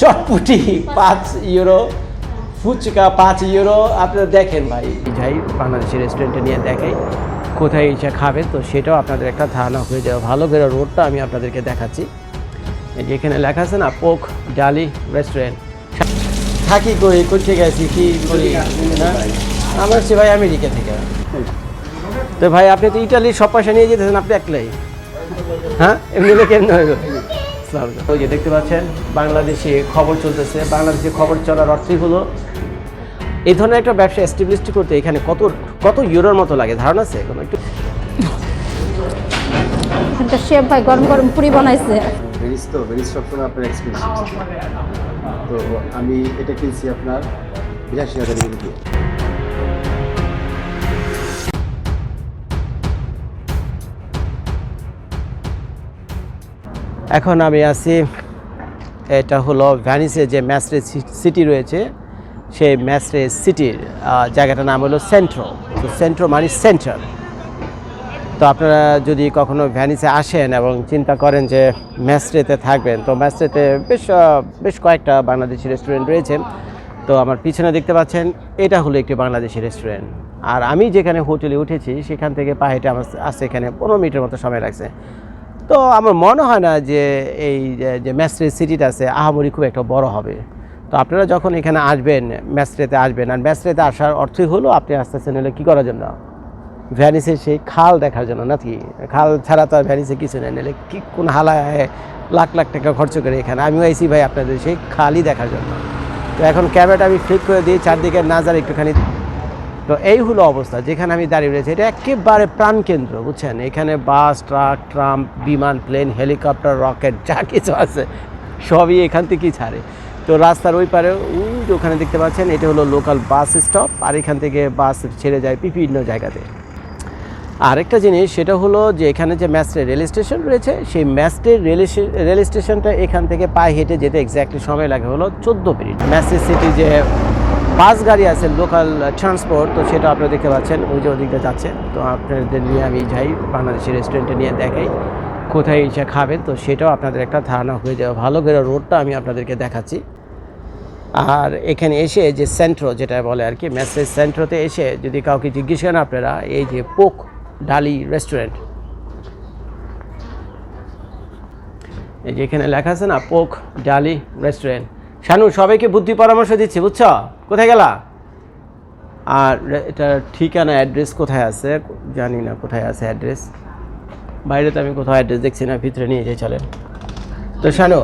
চটপুটি পাঁচ ইউরো ফুচকা পাঁচ ইউরো আপনারা দেখেন ভাই। যাই বাংলাদেশের রেস্টুরেন্টে নিয়ে দেখে কোথায় এসে খাবে তো সেটাও আপনাদের একটা ধারণা হয়ে যাবে। ভালো করে রোডটা আমি আপনাদেরকে দেখাচ্ছি। যেখানে লেখা আছে না পোক ডালি রেস্টুরেন্ট থাকি করি করতে গেছি কি করি না? আমার হচ্ছে ভাই আমেরিকা থেকে। তো ভাই আপনি তো ইটালির সব পয়সা নিয়ে যেতেছেন আপনি একলাই? হ্যাঁ? এমনি কেমন ওই যে দেখতে পাচ্ছেন বাংলাদেশে খবর চলতেছে। বাংলাদেশে খবর চলার অর্থই হলো এই ধরনের একটা ব্যবসা এস্টাবলিশ করতে এখানে কত কত ইউরোর মতো লাগে? ধারণা আছে কোনো একটু? এখানকার শেফ ভাই গরম গরম পুরি বানাইছে। ভেরিস তো ভেরিস সবসময় আপনার এক্সপেন্সিভ তো আমি এটা কিনছি আপনার বিরাশি হাজার ইউরো দিয়ে। এখন আমি আছি, এটা হলো ভ্যানিসে যে ম্যাসরে সিটি রয়েছে, সেই ম্যাসরে সিটির জায়গাটার নাম হলো সেন্ট্রো তো সেন্ট্রো মানে সেন্টার তো আপনারা যদি কখনো ভ্যানিসে আসেন এবং চিন্তা করেন যে ম্যাসরেতে থাকবেন, তো ম্যাসরেতে বেশ বেশ কয়েকটা বাংলাদেশি রেস্টুরেন্ট রয়েছে। তো আমার পিছনে দেখতে পাচ্ছেন, এটা হলো একটি বাংলাদেশি রেস্টুরেন্ট আর আমি যেখানে হোটেলে উঠেছি, সেখান থেকে পা হেঁটে আমার আসছে এখানে পনেরো মিনিটের মতো সময় লাগছে। তো আমার মনে হয় না যে এই, যে- ম্যাস্ট্রে সিটিটা আছে, আহামরি খুব একটা বড় হবে। তো আপনারা যখন এখানে আসবেন ম্যাস্ট্রেতে আসবেন, আর ম্যাস্ট্রেতে আসার অর্থই হলো আপনি আস্তে আস্তে নিলে কী করার জন্য? ভ্যানিসের সেই খাল দেখার জন্য নাকি? খাল ছাড়া তো আর ভ্যানিসে কিছু নেই, নিলে কি কোন হালায় লাখ লাখ টাকা খরচ করে এখানে? আমিও আইসি ভাই আপনাদের সেই খালই দেখার জন্য। তো এখন ক্যামেরাটা আমি ফ্লিক করে দিই, চারদিকে নাজার একটুখানি তো এই হলো অবস্থা, যেখানে আমি দাঁড়িয়ে রয়েছি। এটা একেবারে প্রাণকেন্দ্র, বুঝছেন? এখানে বাস, ট্রাক, ট্রাম, বিমান, প্লেন, হেলিকপ্টার, রকেট, যা কিছু আছে, সবই এখান থেকেই ছাড়ে। তো রাস্তার ওই পারে ওখানে দেখতে পাচ্ছেন, এটা হলো লোকাল বাস স্টপ আর এখান থেকে বাস ছেড়ে যায় বিভিন্ন জায়গাতে। আরেকটা জিনিস, সেটা হলো যে এখানে যে ম্যাস্টে রেল স্টেশন রয়েছে, সেই ম্যাস্টের রেল রেল স্টেশনটা এখান থেকে পায়ে হেঁটে যেতে এক্স্যাক্টলি সময় লাগে হলো চোদ্দ মিনিট। ম্যাস্টের সিটি যে বাস গাড়ি আছে লোকাল ট্রান্সপোর্ট তো সেটা আপনারা দেখতে পাচ্ছেন, ওই যে ওদিকটা যাচ্ছে। তো আপনাদের নিয়ে আমি যাই বাংলাদেশের রেস্টুরেন্টে নিয়ে দেখাই, কোথায় এসে খাবেন, তো সেটাও আপনাদের একটা ধারণা হয়ে যাবে। ভালো করে রোডটা আমি আপনাদেরকে দেখাচ্ছি। আর এখানে এসে যে সেন্ট্রো যেটা বলে আর কি মেসেজ সেন্ট্রোতে এসে যদি কাউকে জিজ্ঞেস করেন আপনারা, এই যে পোক ডালি রেস্টুরেন্ট এই যে এখানে লেখা আছে না, পোক ডালি রেস্টুরেন্ট শানু সবাইকে বুদ্ধি পরামর্শ দিচ্ছি বুঝছ? কোথায় গেলা? আর এটা ঠিকানা অ্যাড্রেস কোথায় আছে? জানি না কোথায় আছে অ্যাড্রেস বাইরে তো আমি কোথাও অ্যাড্রেস দেখছি না ভিতরে নিয়ে যাই চলেন। তো শানু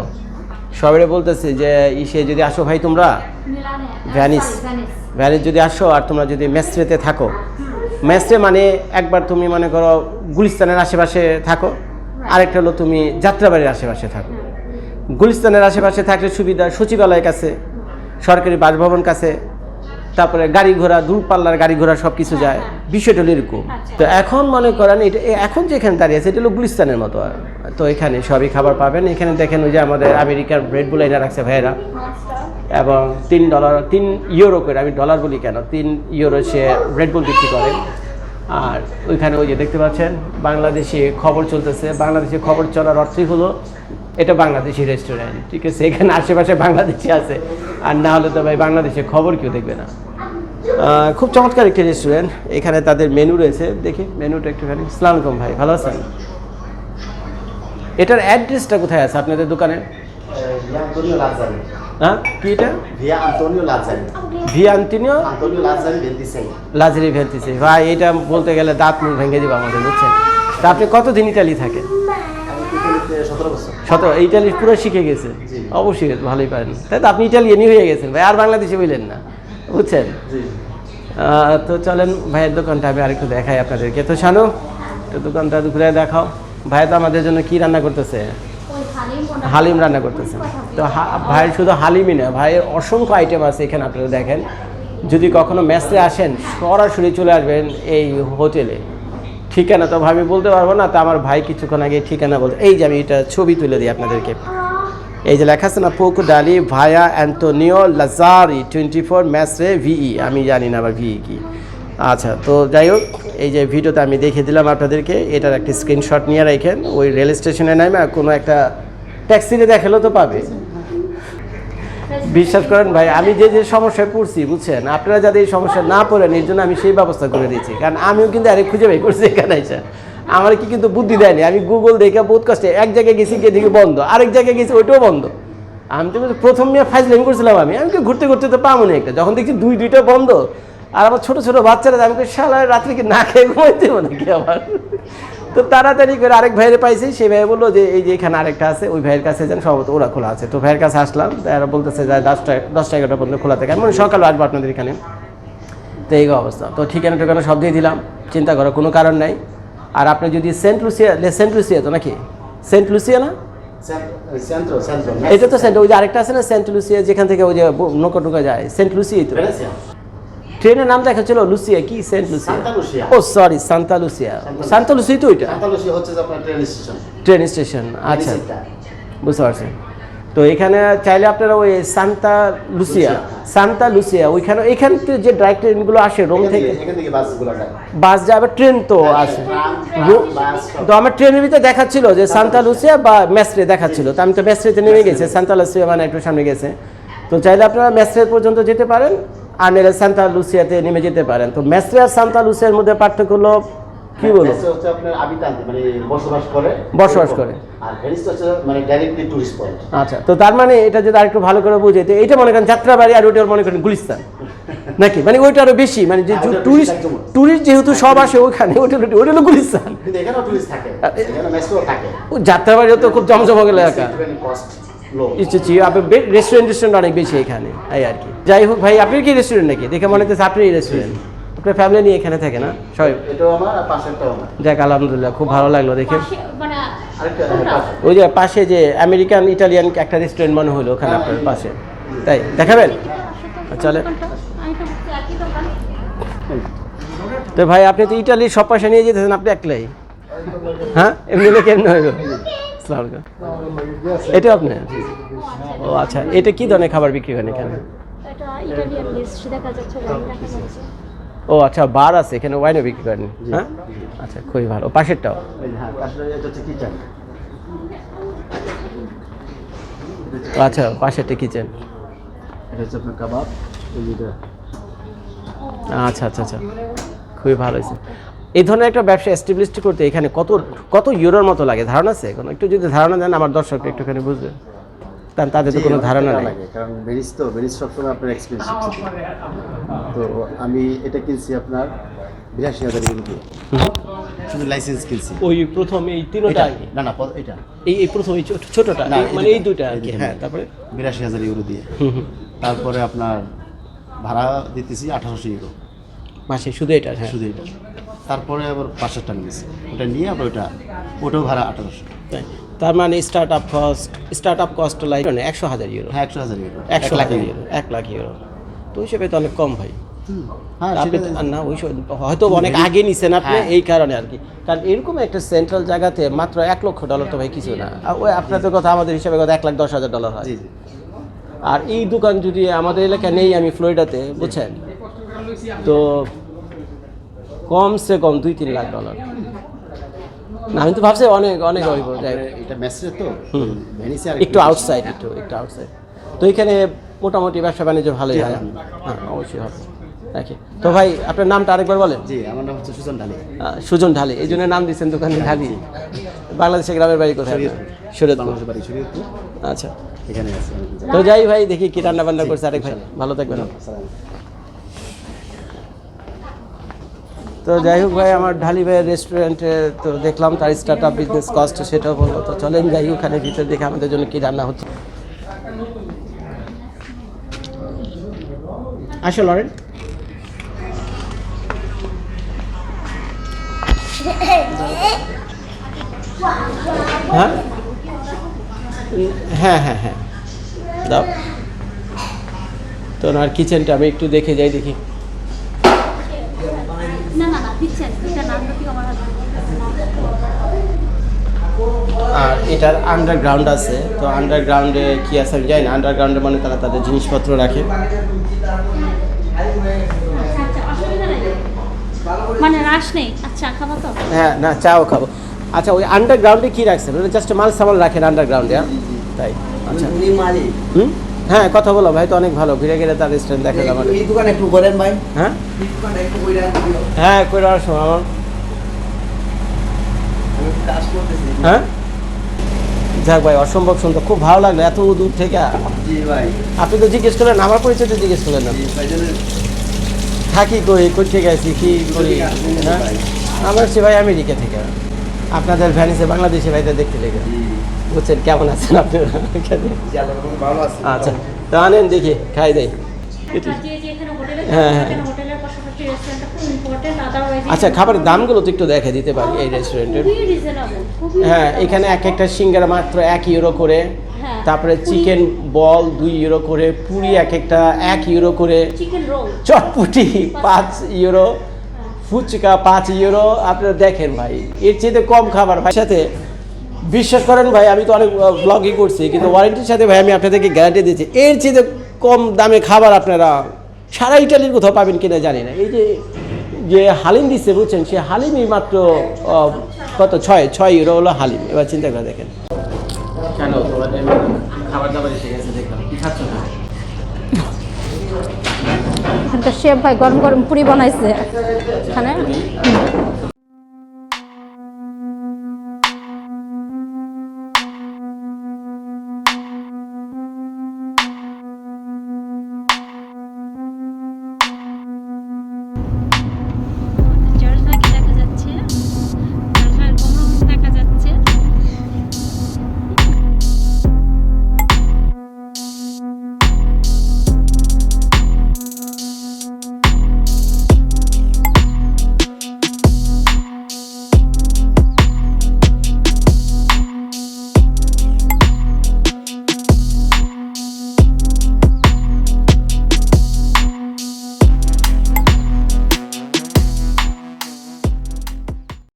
সবাই বলতেছে যে ইসে যদি আসো ভাই তোমরা? ভ্যানিস ভ্যানিস যদি আসো আর তোমরা যদি মেস্ট্রেতে থাকো। মেস্ট্রে মানে একবার তুমি মনে করো গুলিস্তানের আশেপাশে থাকো আরেকটা হলো তুমি যাত্রাবাড়ির আশেপাশে থাকো। গুলিস্তানের আশেপাশে থাকলে সুবিধা সচিবালয়ের কাছে সরকারি বাসভবন কাছে তারপরে গাড়ি ঘোড়া দূরপাল্লার গাড়ি ঘোড়া সব কিছু যায়। বিষয়টা হলো এরকম। তো এখন মনে করেন এটা এখন যেখানে দাঁড়িয়ে আছে এটা হলো গুলিস্তানের মতো। আর। তো এখানে সবই খাবার পাবেন। এখানে দেখেন ওই যে আমাদের আমেরিকার ব্রেড বুল এনে রাখছে ভাইয়েরা। এবং তিন ডলার তিন ইউরো করে আমি ডলার বলি কেন? তিন ইউরো সে রেড বুল বিক্রি করে? আর ওইখানে ওই যে দেখতে পাচ্ছেন, বাংলাদেশে খবর চলতেছে। বাংলাদেশে খবর চলার অর্থই হলো এটা বাংলাদেশি রেস্টুরেন্ট ঠিক আছে? এখানে আশেপাশে বাংলাদেশি আছে। আর না হলে তো ভাই বাংলাদেশে খবর কেউ দেখবে না। খুব চমৎকার একটি রেস্টুরেন্ট এখানে তাদের মেনু রয়েছে। দেখি মেনুটা একটুখানি। সালাম ভাই, ভালো আছেন? এটার অ্যাড্রেসটা কোথায় আছে আপনাদের দোকানে? হ্যাঁ কি এটা? Via Antonio Lazzari. ভিয়ান্তিনিও Antonio? Lazzari ভেন্টিসাই লাজারি ভেলতেছে ভাই এটা বলতে গেলে দাঁত মুখ ভেঙে দিব আমাদের বুঝছেন? তা আপনি কতদিন ইটালি থাকেন? সতেরো ইটালি পুরো শিখে গেছে? অবশ্যই ভালোই পারেন। তাই তো আপনি ইটালিয়ানই হয়ে গেছেন ভাই আর বাংলাদেশে বললেন না বুঝছেন? তো চলেন ভাইয়ের দোকানটা আমি আরেকটু দেখাই আপনাদেরকে। তো শানু একটু দোকানটা ঘুরে দেখাও। ভাই তো আমাদের জন্য কি রান্না করতেছে? হালিম রান্না করতেছে। তো ভাইয়ের শুধু হালিমই না ভাইয়ের অসংখ্য আইটেম আছে এখানে আপনারা দেখেন। যদি কখনো ম্যাচে আসেন সরাসরি চলে আসবেন এই হোটেলে। ঠিকানা তো আমি বলতে পারব না তো আমার ভাই কিছুক্ষণ আগে ঠিকানা বলতে এই যে আমি এটা ছবি তুলে দিই আপনাদেরকে। এই যে লেখা আছে না পোক ডালি Via Antonio Lazzari twenty four ম্যাসরে ভিই আমি জানি না আবার ভিই কি। আচ্ছা তো যাই হোক এই যে ভিডিওতে আমি দেখিয়ে দিলাম আপনাদেরকে। এটার একটা স্ক্রিনশট নিয়ে রাখেন। ওই রেল স্টেশনে নামে কোনো একটা ট্যাক্সিতে দেখালেও তো পাবে। বিশ্বাস করেন ভাই, আমি যে যে সমস্যায় পড়ছি, বুঝছেন? আপনারা যাতে এই সমস্যা না পড়েন, এর জন্য আমি সেই ব্যবস্থা করে দিয়েছি। কারণ আমিও কিন্তু আরেক খুঁজে বের করছি এখানে এসে। আমার কি কিন্তু বুদ্ধি দেয়নি। আমি গুগল দেখে বহুত কষ্টে এক জায়গায় গেছি, গিয়ে দেখি বন্ধ। আরেক জায়গায় গেছি, ওইটাও বন্ধ। আমি তো প্রথম মেয়ে ফাইজলামি করছিলাম আমি। আমি ঘুরতে ঘুরতে তো পাবো না একটা। যখন দেখছি দুই, দুইটা বন্ধ, আর আমার ছোটো ছোটো বাচ্চারা, আমি শালা, রাত্রে কি না খেয়ে ঘুমাইতে নাকি আবার? তো তাড়াতাড়ি করে আরেক ভাইয়ের পাইছি সেই ভাই বলল যে এই যে এখানে আরেকটা আছে ওই ভাইয়ের কাছে যান সম্ভবত ওরা খোলা আছে। তো ভাইয়ের কাছে আসলাম তারা বলতেছে যে দশটা দশটা এগারোটা পর্যন্ত খোলা থাকে। আমি বলি, সকালে আসব আপনাদের এখানে। তো এই অবস্থা। তো ঠিকানা ঠিকানা সব দিয়ে দিলাম চিন্তা করার কোনো কারণ নাই। আর আপনি যদি সেন্ট লুসিয়া সেন্ট লুসিয়া তো নাকি? সেন্ট লুসিয়া না? এটা তো সেন্ট ওই যে আরেকটা আছে না সেন্ট লুসিয়া যেখান থেকে ওই যে নৌকা টুকা যায় সেন্ট লুসিয়াই তো। ট্রেনের নাম দেখাচ্ছিল লুসিয়া কি? Saint Lucia. ও sorry Santa Lucia. Santa Lucia. তো আপনার ট্রেন স্টেশন। ট্রেন স্টেশন আচ্ছা। বুঝতে পারছি। তো এখানে চাইলে আপনারা ওই সান্তা লুসিয়া সান্তা লুসিয়া ওইখানে এখান থেকে যে ডাইরেক্ট ট্রেনগুলো আসে রোম থেকে থেকে এখান থেকে বাসগুলো যায়। বাস যায় আবার ট্রেন তো আসে। তো আমার ট্রেনের ভিতরে দেখাচ্ছিল যে সান্তা লুসিয়া। বা মেসরে দেখাচ্ছিল। তো আমি তো মেসরেতে নেমে গেছে। সান্তা লুসিয়া মানে একটু সামনে গেছে। তো চাইলে আপনারা মেসরে পর্যন্ত যেতে পারেন। আর সান্তা লুসিয়াতে নেমে যেতে পারেন। তো মেসরে আর সান্তা লুসিয়ার মধ্যে পার্থক্য হলো কি বলব আপনার আবিতান্তে মানে বসবাস করে। বসবাস করে। আর ভেনিস হচ্ছে মানে ডাইরেক্টলি টুরিস্ট পয়েন্ট আচ্ছা তো তার মানে এটা যদি আরেকটু ভালো করে বুঝে তো এটা মনে করেন যাত্রাবাড়ি আর ওইটা মনে করেন গুলিস্তান। নাকি? মানে ওইটা আরও বেশি মানে যে টুরিস্ট টুরিস্ট যেহেতু সব আসে ওইখানে ওইটা ওইটা হলো গুলিস্তান। কিন্তু এখানেও টুরিস্ট থাকে। এখানে মেসও থাকে। ও যাত্রাবাড়িও তো খুব জমজমক এলাকা। কস্ট লো আপনি রেস্টুরেন্ট রেস্টুরেন্ট অনেক বেশি এখানে এই আর কি যাই হোক ভাই আপনি কি রেস্টুরেন্ট নাকি দেখে মনে হচ্ছে আপনি রেস্টুরেন্ট আপনার ফ্যামিলি নিয়ে এখানে থাকে না সবাই যাক আলহামদুলিল্লাহ খুব ভালো লাগল দেখে ওই যে পাশে যে আমেরিকান ইটালিয়ান একটা রেস্টুরেন্ট মনে হলো ওখানে আপনার পাশে তাই দেখাবেন চলে তো ভাই আপনি তো ইটালির সব পয়সা নিয়ে যেতেছেন আপনি একলাই হ্যাঁ এমনি হলে কেমন আলাইকুম। এটা আপনার ও আচ্ছা। এটা কি ধরনের খাবার বিক্রি করেন এখানে? ও আচ্ছা বার আছে এখানে ওয়াইনও বিক্রি করেন। হ্যাঁ? আচ্ছা খুবই ভালো। পাশেরটাও? হ্যাঁ আচ্ছা পাশেরটা কিচেন এটা হচ্ছে আপনার কাবাব এই যেটা আচ্ছা আচ্ছা আচ্ছা। খুবই ভালো হয়েছে। এই ধরনের একটা ব্যবসা এস্টাবলিশ করতে এখানে কত কত ইউরোর মতো লাগে? ধারণা আছে? কোনো একটু যদি ধারণা দেন আমার দর্শকরা একটুখানি বুঝবে। কারণ তাদের তো কোনো ধারণা নেই। লাগে কারণ ভেনিস তো ভেনিস সবসময় আপনার এক্সপেন্সিভ তো আমি এটা কিনছি আপনার বিরাশি হাজার ইউরো দিয়ে। শুধু লাইসেন্স কিনছি। ওই প্রথম এই তিনটা? না না এটা। এই এই প্রথম এই ছোট- ছোটটা? মানে এই দুইটা আর কি হ্যাঁ হ্যাঁ। তারপরে? বিরাশি হাজার ইউরো দিয়ে। তারপরে আপনার ভাড়া দিতেছি আঠারোশো ইউরো। মাসে শুধু এটা? হ্যাঁ শুধু এটা। তারপরে আবার পাঁচশোটা নিয়েছি। ওটা নিয়ে আবার ওটা ওটাও ভাড়া আঠারোশো। তাই। তার মানে start up cost start up cost like একশো হাজার ইউরো হ্যাঁ একশো হাজার ইউরো একশো লাখ ইউরো এক লাখ ইউরো তো হিসেবে তো অনেক কম ভাই। হ্যাঁ না ওই হয়তো অনেক আগে নিছেন আপনি হ্যাঁ। এই কারণে আর কি। কারণ এরকম একটা সেন্ট্রাল জায়গাতে মাত্র এক লক্ষ ডলার তো ভাই কিছু না। ওই আপনাদের কথা আমাদের হিসাবে কথা এক লাখ দশ হাজার ডলার হয়। আর এই দোকান যদি আমাদের এলাকায় নেই আমি ফ্লোরিডাতে বুঝছেন? তো কমসে কম দুই তিন লাখ ডলার না আমি তো ভাবছি অনেক অনেক হইব এটা তো। একটু আউটসাইড একটু একটু আউটসাইড তো এখানে মোটামুটি ব্যবসা বাণিজ্য ভালোই হয়। হ্যাঁ অবশ্যই হবে। রাখি। তো ভাই আপনার নামটা আরেকবার বলেন। জি আমার নাম হচ্ছে সুজন ঢালি। সুজন ঢালি। এই জন্য নাম দিচ্ছেন দোকানে ঢালি। বাংলাদেশের গ্রামের বাড়ি কোথায়? বাংলাদেশের বাড়ি শরীয়তপুর। আচ্ছা। এখানে আছে তো যাই ভাই দেখি কি রান্না বান্না করছে আরেক ভাই। ভালো থাকবেন। তো যাই হোক ভাই আমার ঢালি ভাইয়ের রেস্টুরেন্টে তো দেখলাম তার স্টার্ট আপ বিজনেস কস্ট সেটাও বলল। তো চলেন যাই ওখানে ভিতরে দেখে আমাদের জন্য কী রান্না হচ্ছে। আসো লরেন। হ্যাঁ? হ্যাঁ হ্যাঁ হ্যাঁ। দাও। তো আর কিচেনটা আমি একটু দেখে যাই দেখি। না না না দিচ্ছেন এটা নাম রুটি আমার আর এটার আন্ডারগ্রাউন্ড আছে। তো আন্ডারগ্রাউন্ডে কি আছে আমি জানি না। আন্ডারগ্রাউন্ডে মানে তারা তাদের জিনিসপত্র রাখে। আচ্ছা আচ্ছা অসুবিধা নেই। মানে রাশ নেই। আচ্ছা খাব তো? হ্যাঁ না চাও খাব। আচ্ছা ওই আন্ডারগ্রাউন্ডে কি রাখছেন ওটা জাস্ট মাল সামাল রাখেন আন্ডারগ্রাউন্ডে তাই। আচ্ছা। উনি মালিক। হুম? হ্যাঁ কথা বলো ভাই তো অনেক ভালো। ঘুরে গেলে তার স্ট্যান্ড দেখা যাবে। এই দোকানে একটু করেন ভাই। হ্যাঁ? কইরা হ্যাঁ করে আসো আমার। হ্যাঁ? যাক ভাই অসম্ভব সুন্দর। খুব ভালো লাগল এত দূর থেকে। জি ভাই। আপনি তো জিজ্ঞেস করলেন আমার পরিচয় তো জিজ্ঞেস করলেন না। থাকি কই কোথা গেছি কি করি? হ্যাঁ? আমার সে ভাই আমেরিকা থেকে। আপনাদের ভ্যানিসে বাংলাদেশে ভাইটা দেখতে লেগে। বুঝছেন কেমন আছেন আপনারা আচ্ছা তো আনেন দেখি খাই দেই। একটা যে যে এখানে হোটেলে হ্যাঁ, হ্যাঁ। আচ্ছা খাবারের দামগুলো তো একটু দেখে দিতে পারি এই রেস্টুরেন্টের হ্যাঁ এখানে এক একটা সিঙ্গারা মাত্র এক ইউরো করে। হ্যাঁ, তারপরে চিকেন বল দুই ইউরো করে পুরি এক একটা এক ইউরো করে। চটপুটি পাঁচ ইউরো ফুচকা পাঁচ ইউরো আপনারা দেখেন ভাই এর চেয়ে কম খাবার ভাই। সাথে বিশ্বাস করেন ভাই আমি তো অনেক ব্লগই করছি কিন্তু ওয়ারেন্টির সাথে ভাই আমি আপনাদেরকে গ্যারান্টি দিচ্ছি এর চেয়ে কম দামে খাবার আপনারা সারা ইটালির কোথাও পাবেন কিনা জানি না। এই যে যে হালিম দিচ্ছে বুঝছেন? সে হালিমই মাত্র কত? ছয় ছয় ইউরো হলো হালিম। এবার চিন্তা করে দেখেন। এখানকার শেফ ভাই গরম গরম পুরি বানাইছে। এখানে?